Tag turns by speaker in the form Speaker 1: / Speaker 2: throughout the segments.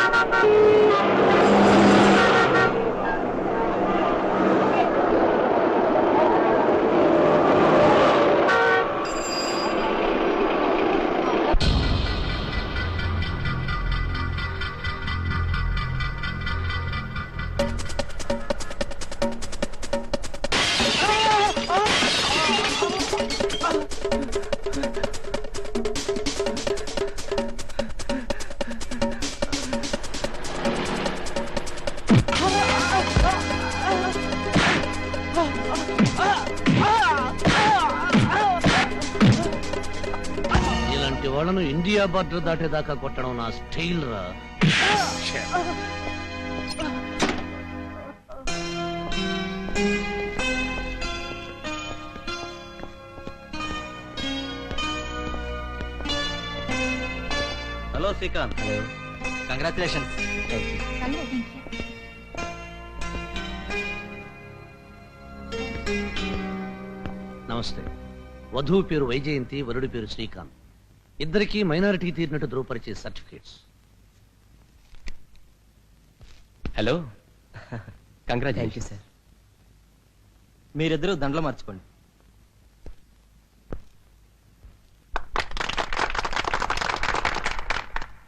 Speaker 1: Thank you. ఇలాంటి వాళ్ళను India border దాటేదాకా కొట్టడం నా స్టైల్ రా.
Speaker 2: హలో శ్రీకాంత్. కంగ్రాచులేషన్స్
Speaker 1: నమస్తే. వధువు పేరు వైజయంతి వరుడి పేరు శ్రీకాంత్. ఇద్దరికీ మైనారిటీ తీరినట్టు ధృవపరిచే certificates.
Speaker 2: Hello.
Speaker 3: Thank
Speaker 2: congratulation
Speaker 3: sir
Speaker 2: మీరిద్దరూ దండలు మార్చుకోండి.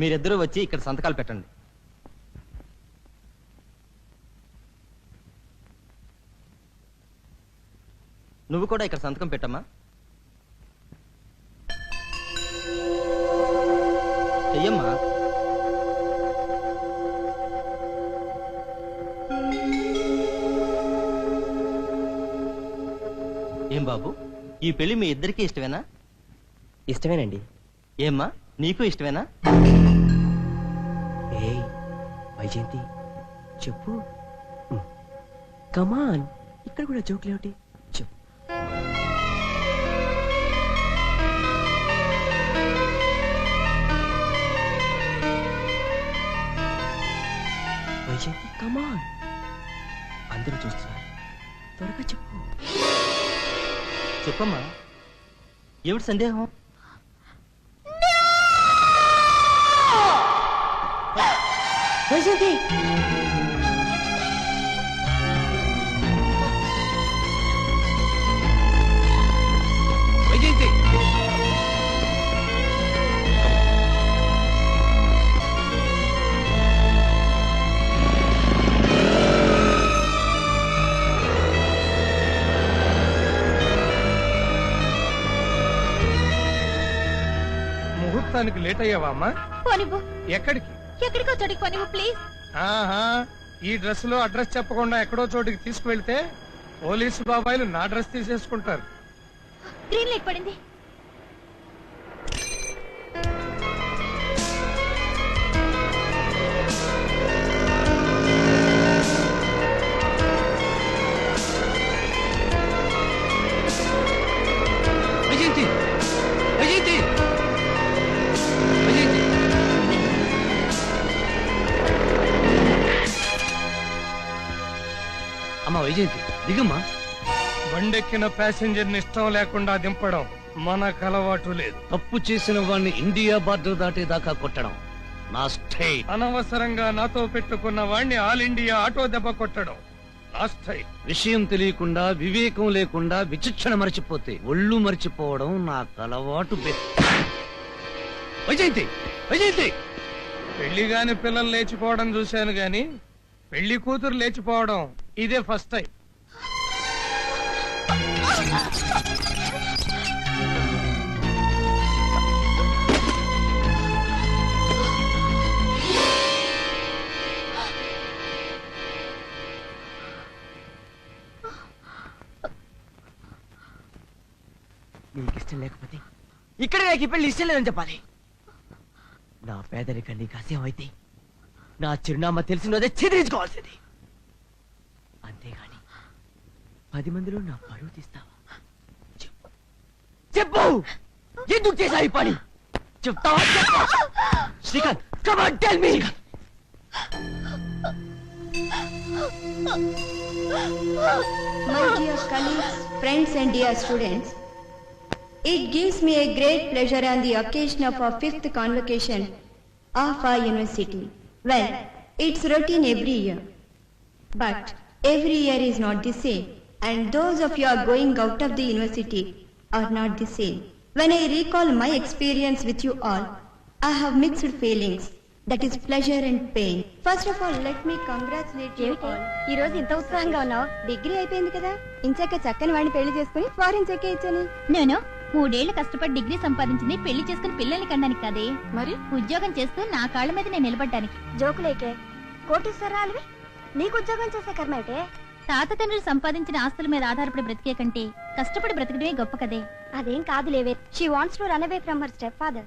Speaker 2: మీరిద్దరూ వచ్చి ఇక్కడ సంతకాలు పెట్టండి. నువ్వు కూడా ఇక్కడ సంతకం పెట్టమ్మా. చెయ్యమ్మా ఏం బాబు ఈ పెళ్ళి మీ ఇద్దరికి ఇష్టమేనా?
Speaker 3: ఇష్టమేనండి.
Speaker 2: ఏమ్మా నీకు ఇష్టమేనా?
Speaker 3: ఏయ్ వైజయంతి చెప్పు. కమాన్ ఇక్కడ కూడా జోకులు కమాన్ అందరూ చూస్తున్నారు. త్వరగా చెప్పు.
Speaker 2: చెప్పమ్మా. ఏమిటి సందేహం?
Speaker 3: వైజయంతి!
Speaker 4: ముహూర్తానికి లేట్ అయ్యావా అమ్మా?
Speaker 5: పోనివ్వు
Speaker 4: ఎక్కడికి?
Speaker 5: ఎక్కడికో చోటికి పోనివ్వు ప్లీజ్.
Speaker 4: ఆహా ఈ డ్రెస్లో అడ్రస్ చెప్పకుండా ఎక్కడో చోటికి తీసుకువెళ్తే పోలీసు బాబాయిలు నా డ్రెస్ తీసేసుకుంటారు.
Speaker 5: గ్రీన్ లైట్ పడింది.
Speaker 1: వైజయంతి దిగమ్మా.
Speaker 4: బండెక్కిన ప్యాసింజర్ని ఇష్టం లేకుండా దింపడం మనకు అలవాటు లేదు.
Speaker 1: తప్పు చేసిన వాడిని ఇండియా బార్డర్ దాటేదాకా కొట్టడం నా స్టైల్.
Speaker 4: అనవసరంగా నాతో పెట్టుకున్న వాణ్ణి ఆల్ ఇండియా ఆటో దెబ్బ కొట్టడం నా స్టైల్.
Speaker 1: విషయం తెలియకుండా వివేకం లేకుండా విచక్షణ మరచిపోతే ఒళ్ళు మర్చిపోవడం నాకు అలవాటు బె- వైజయంతి వైజయంతి
Speaker 4: పెళ్ళి గాని పిల్లలు లేచిపోవడం చూశాను గాని పెళ్ళి కూతురు లేచిపోవడం ఇదే ఫస్ట్ టైం.
Speaker 3: నీకు ఇష్టం లేకపోతే ఇక్కడ నాకు ఈ పెళ్ళి ఇష్టం లేదని చెప్పాలి. నా పేదరికం నీకు అసహ్యం అయితే నా చిరునామా తెలిసినదే చెదిరించుకోవాల్సింది. అంతేగాని పది మందిలో నా పరువు తీస్తావా చెప్పు చెప్పు ఎందుకు చేశా ఈ పని చెప్తావా చెప్పు Srikanth
Speaker 6: My dear colleagues, friends and dear students, it gives me a great pleasure on the occasion of our fifth convocation of our university Well, it's routine every year. But every year is not the same, and those of you are going out of the university are not the same. When I recall my experience with you all, I have mixed feelings. That is pleasure and pain. First of all, let me congratulate you all.
Speaker 5: ఈ రోజు ఇంత ఉత్సాహంగా ఉన్నావు degree అయిపోయింది కదా ఇంచాక చక్కని వాడిని పెళ్ళి చేసుకుని ఫారెన్ చెక్కే ఇచ్చాను నేను మూడేళ్ళు కష్టపడి డిగ్రీ సంపాదించింది పెళ్ళి చేసుకుని పిల్లల్ని కనడానికి కాదే మరి ఉద్యోగం చేస్తూ నా కాళ్ళ మీద నేను నిలబడ్డానికి జోకులేకే కోటీశ్వరాలువి నీకు ఉద్యోగం చేసే కర్మ అయితే తాత తండ్రులు సంపాదించిన ఆస్తుల మీద ఆధారపడి బ్రతికే కంటే కష్టపడి బ్రతకడమే గొప్ప కదే. అదేం కాదు లేవే. She wants to run away from her step father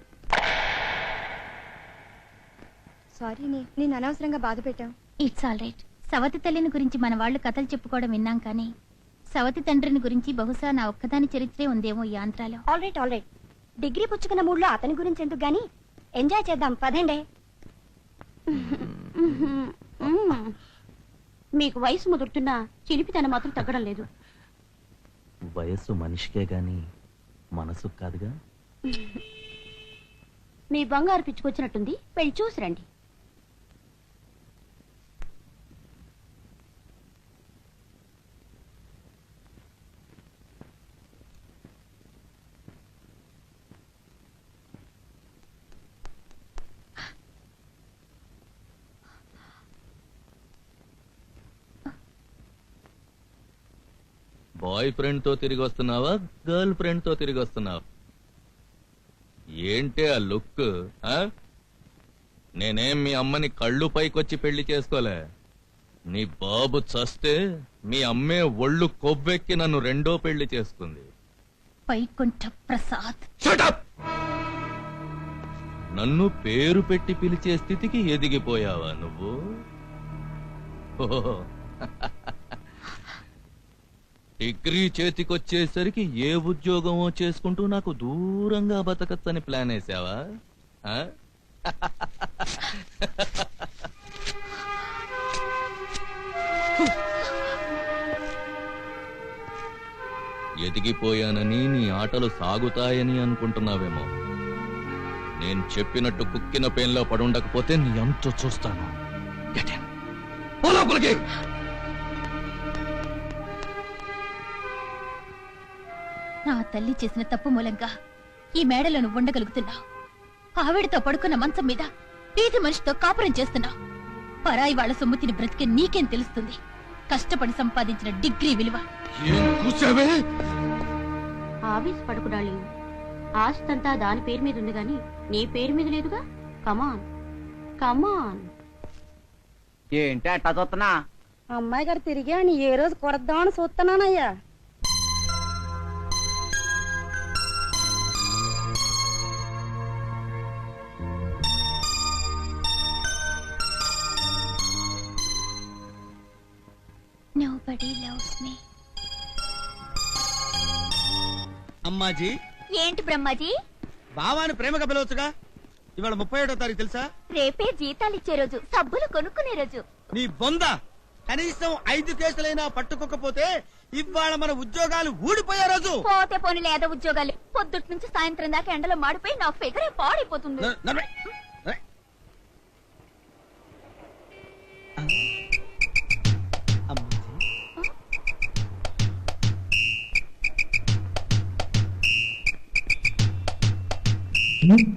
Speaker 5: sorry నేను అనవసరంగా బాధ పెట్టాం. ఇట్స్ ఆల్ రైట్ సవతి తల్లిని గురించి మన వాళ్ళు కథలు చెప్పుకోవడం విన్నాం కానీ సవతి తండ్రిని గురించి బహుశా నా ఒక్కదాని చరిత్రే ఉందేమో ఈ ఆంధ్రాలో. All right all right degree పుచ్చుకున్న మూడ్లో అతని గురించి ఎందుకు గాని? ఎంజాయ్ చేద్దాం పదండి.
Speaker 7: మీకు వయసు ముదురుతున్నా చిలిపితనం మాత్రం తగ్గడం లేదు.
Speaker 2: వయస్సు మనిషికే గాని మనసు కాదుగా?
Speaker 7: మీ బంగారు పిచ్చుకొచ్చినట్టుంది. వెళ్ళి చూసి రండి.
Speaker 8: బాయ్ ఫ్రెండ్తో తిరిగి వస్తున్నావా గర్ల్ ఫ్రెండ్తో తిరిగి వస్తున్నావా ఏంటి ఆ లుక్? నేనేం మీ అమ్మని కళ్ళు పైకొచ్చి పెళ్ళి చేసుకోలే నీ బాబు చస్తే మీ అమ్మే ఒళ్ళు కొవ్వెక్కి నన్ను రెండో పెళ్ళి చేసుకుంది
Speaker 5: వైకుంఠ ప్రసాద్!
Speaker 8: నన్ను పేరు పెట్టి పిలిచే స్థితికి ఎదిగిపోయావా నువ్వు ఓహో. డిగ్రీ చేతికొచ్చేసరికి ఏ ఉద్యోగమో చేసుకుంటూ నాకు దూరంగా బతకచ్చని ప్లాన్ వేసావా? ఆ? ఎదిగిపోయానని నీ ఆటలు సాగుతాయని అనుకుంటున్నావేమో. నేను చెప్పినట్టు కుక్కిన పెయిన్లో పడుండకపోతే నీ ఎంత చూస్తాను.
Speaker 5: నా తల్లి చేసిన తప్పు మూలంగా ఈ మేడలో నువ్వు ఉండగలుగుతున్నావు. ఆవిడతో పడుకున్న మంచం మీద వీధి మనిషితో కాపురం చేస్తున్నావు. పరాయి వాళ్ళ సొమ్ముతిని బ్రతికే నీకేం తెలుస్తుంది? కష్టపడి సంపాదించిన డిగ్రీ విలువ.
Speaker 8: ఏం కూసావే?
Speaker 7: ఆఫీస్ పడుకుడాలి ఆస్తంతా దాని పేరు మీద ఉంది గాని నీ పేరు మీద లేదుగా? కమాన్ కమాన్
Speaker 3: ఏంటి అట్టా చూస్తున్నా?
Speaker 7: అమ్మాయి గారు తిరిగి అని ఏ రోజు కొడద్దామని చూస్తున్నానయ్యా.
Speaker 9: అమ్మాజీ.
Speaker 5: ఏంటి బ్రహ్మాజీ?
Speaker 9: బావాని ప్రేమగా పిలవచ్చుగా? ఇవాళ ముప్పై ఏడో తారీఖు తెలుసా?
Speaker 5: రేపే జీతాలు ఇచ్చే రోజు సబ్బులు కొనుక్కునే రోజు.
Speaker 9: నీ బొంద. కనీసం ఐదు కేసులైనా పట్టుకోకపోతే ఇవాళ మన ఉద్యోగాలు ఊడిపోయే రోజు.
Speaker 5: పోతే పోనీ లేదా ఉద్యోగాలు. పొద్దుట్ నుంచి సాయంత్రం దాకా ఎండలో మాడిపోయి నా ఫిగరే పాడైపోతుంది.
Speaker 9: నడవే.
Speaker 3: నమస్కారం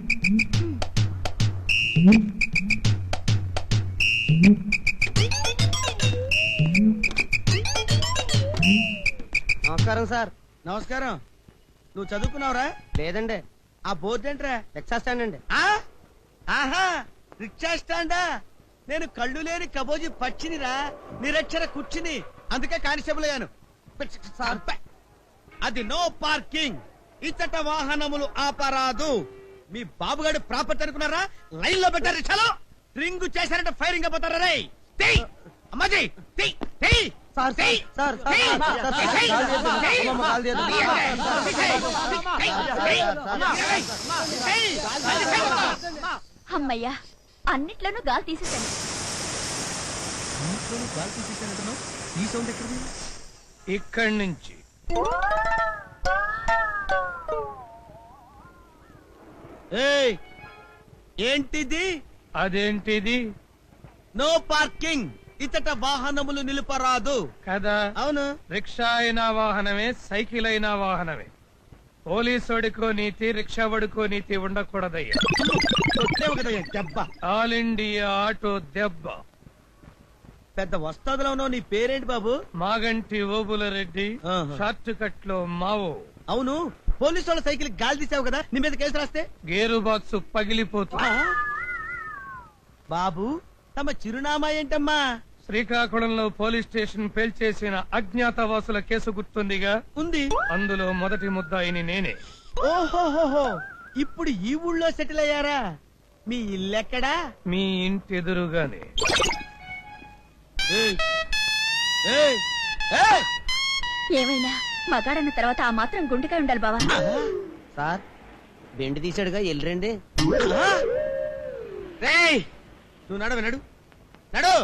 Speaker 3: సార్.
Speaker 9: నమస్కారం. నువ్వు చదువుకున్నావురా?
Speaker 3: లేదండి.
Speaker 9: ఆ బోర్డు ఏంట్రా?
Speaker 3: రిక్షా స్టాండ్ అండి?
Speaker 9: ఆహా! రిక్షా స్టాండా? నేను కళ్ళు లేని కబోజీ పచ్చినిరా నిరక్షర కుర్చిని. అందుకే కానిస్టేబుల్ అయ్యాను. అది నో పార్కింగ్. ఇచ్చట వాహనములు ఆపరాదు. మీ బాబుగాడు ప్రాపర్టీ అనుకున్నారా? లైన్లో పెట్టారు రిక్షాలో రింగు చేశారంటే ఫైరింగ్ అయిపోతారా రే? తెయ్ అమ్మాజీ! తెయ్ తెయ్
Speaker 3: సార్,
Speaker 9: తెయ్.
Speaker 3: సార్, సార్,
Speaker 9: తెయ్.
Speaker 3: సార్, సార్, సార్,
Speaker 9: తెయ్.
Speaker 3: కాలు తీయొద్దు.
Speaker 9: తెయ్.
Speaker 3: అమ్మమ్మ, కాలు
Speaker 9: ఏయ్ ఏంటిది?
Speaker 4: అదేంటిది?
Speaker 9: No parking. ఇతట వాహనములు నిలుపరాదు.
Speaker 4: కదా?
Speaker 9: అవును.
Speaker 4: రిక్షా అయినా వాహనమే సైకిల్ అయినా వాహనమే. పోలీసోడికో నీతి రిక్షా వడుకో నీతి ఉండకూడదయ్యా.
Speaker 9: కొట్టేవు కదయ్యా దెబ్బ.
Speaker 4: ఆల్ ఇండియా ఆటో దెబ్బ.
Speaker 9: పెద్ద వస్తాదులో ఉన్నావు నీ పేరేంటి బాబు?
Speaker 4: మాగంటి ఓబుల రెడ్డి
Speaker 9: ఆహా.
Speaker 4: షార్ట్ కట్లో మావో.
Speaker 9: అవును. పోలీసు వాళ్ళ సైకిల్ గాలి తీసావు కదా నీ మీద కేసు రాస్తే?
Speaker 4: గేరు బాక్స్ పగిలిపోతుంది.
Speaker 9: బాబు తమ చిరునామా ఏంటమ్మా?
Speaker 4: శ్రీకాకుళంలో పోలీస్ స్టేషన్ పేల్చేసిన అజ్ఞాతవాసుల కేసు గుర్తుందిగా?
Speaker 9: ఉంది.
Speaker 4: అందులో మొదటి ముద్దాయిని నేనే.
Speaker 9: ఓహోహోహో ఇప్పుడు ఈ ఊళ్ళో సెటిల్ అయ్యారా? మీ ఇల్లెక్కడా?
Speaker 4: మీ ఇంటి ఎదురుగానే
Speaker 9: ఏయ్! ఏయ్! ఏయ్!
Speaker 5: ఏమైనా? మగాడన్న తర్వాత ఆ మాత్రం గుండెకాయ ఉండాలి బావా.
Speaker 3: సార్ బెండ్ తీసాడుగా ఎల్లురండి!
Speaker 9: నువ్వు నడు నడు. నడు.